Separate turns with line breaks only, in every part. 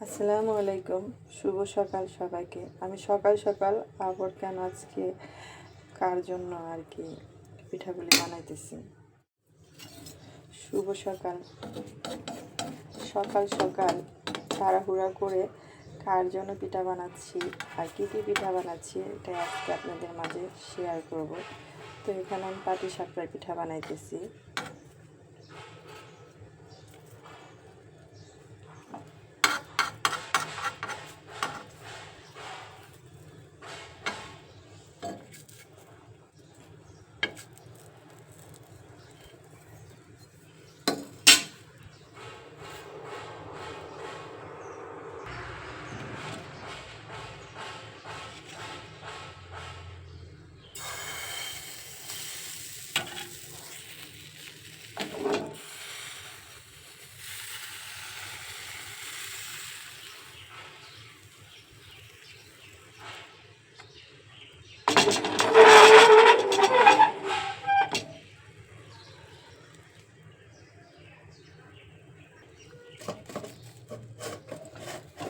আসসালামু আলাইকুম। শুভ সকাল সবাইকে। আমি সকাল সকাল আবার কেন আজকে কার জন্য আর কি পিঠাগুলি বানাইতেছি? শুভ সকাল। সকাল সকাল তাড়াহুড়া করে কার জন্য পিঠা বানাচ্ছি আর কী কী পিঠা বানাচ্ছি এটা আজকে আপনাদের মাঝে শেয়ার করব। তো এখানে আমি পাটি সাপড়ার পিঠা বানাইতেছি।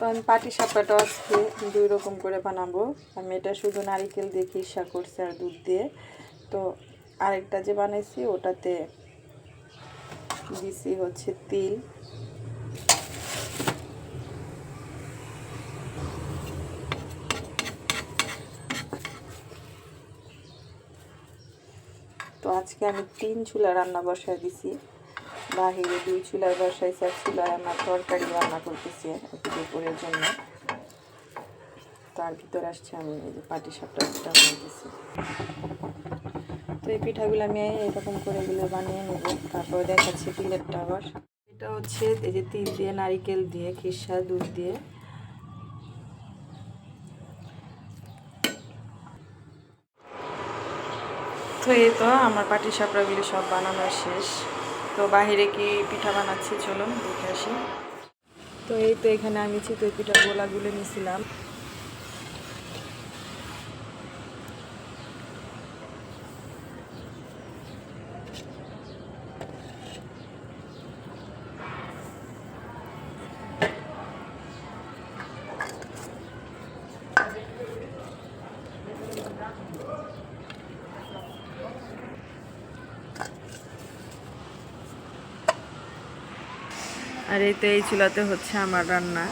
আমি পাটি সাপটাটা আজকে দুই রকম করে বানাবো। আমি এটা শুধু নারিকেল দিয়ে খিসা করছি আর দুধ দিয়ে। তো আরেকটা যে বানাইছি, ওটাতে দিছি হচ্ছে তিল। তো আজকে আমি তিন চুলা রান্না বসায় দিছি। বাহিরে দুই চুলায় বসাইছি এক চুলায় আমার তরকারি রান্না করতেছি দুপুরের জন্য। তার ভিতরে আসছে আমি এই যে পাটি সাপটা পিঠা বানাইতেছি। তো এই পিঠাগুলো আমি এরকম করে এগুলো বানিয়ে নেব। তারপরে দেখাচ্ছি তিলেরটা আবার। এটা হচ্ছে এই যে তিল দিয়ে, নারিকেল দিয়ে খিসা দুধ দিয়ে। তো এই তো আমার পাটি সাপড়াগুলি সব বানানো শেষ। তো বাহিরে কি পিঠা বানাচ্ছি, চলুন দেখে আসি। তো এই তো এখানে আমি চিতই পিঠা গোলাগুলো নিয়েছিলাম। আর এই তো এই চুলাতে হচ্ছে আমার রান্না।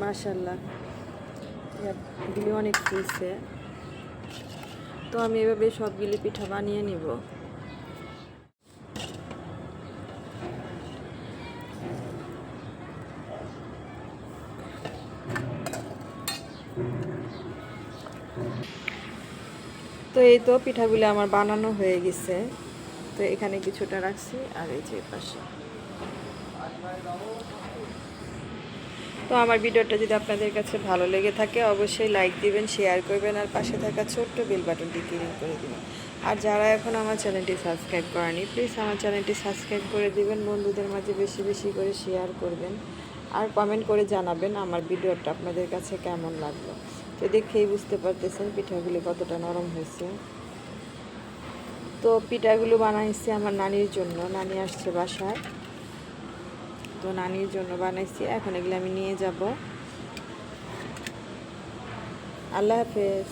মাশাল্লাহ এগুলি অনেক ফুলছে তো আমি এভাবে সবগুলি পিঠা বানিয়ে নিব। তো এই তো পিঠাগুলি আমার বানানো হয়ে গেছে। তো এখানে কিছুটা রাখছি আর এই যে পাশে। তো আমার ভিডিওটা যদি আপনাদের কাছে ভালো লেগে থাকে, অবশ্যই লাইক দিবেন শেয়ার করবেন, আর পাশে থাকা ছোট্ট বেল বাটনটি ক্লিক করে দিবেন। আর যারা এখন আমার চ্যানেলটি সাবস্ক্রাইব করেনি প্লিজ আমার চ্যানেলটি সাবস্ক্রাইব করে দিবেন, বন্ধুদের মাঝে বেশি বেশি করে শেয়ার করবেন, আর কমেন্ট করে জানাবেন আমার ভিডিওটা আপনাদের কাছে কেমন লাগল। তো দেখেই বুঝতে পারতেছেন পিঠাগুলি কতটা নরম হয়েছে। তো পিঠাগুলো বানাইছি আমার নানির জন্য, নানি আসছে বাসায়। তো নানির জন্য বানাইছি। এখন এগুলো আমি নিয়ে যাব। আল্লাহ হাফেজ।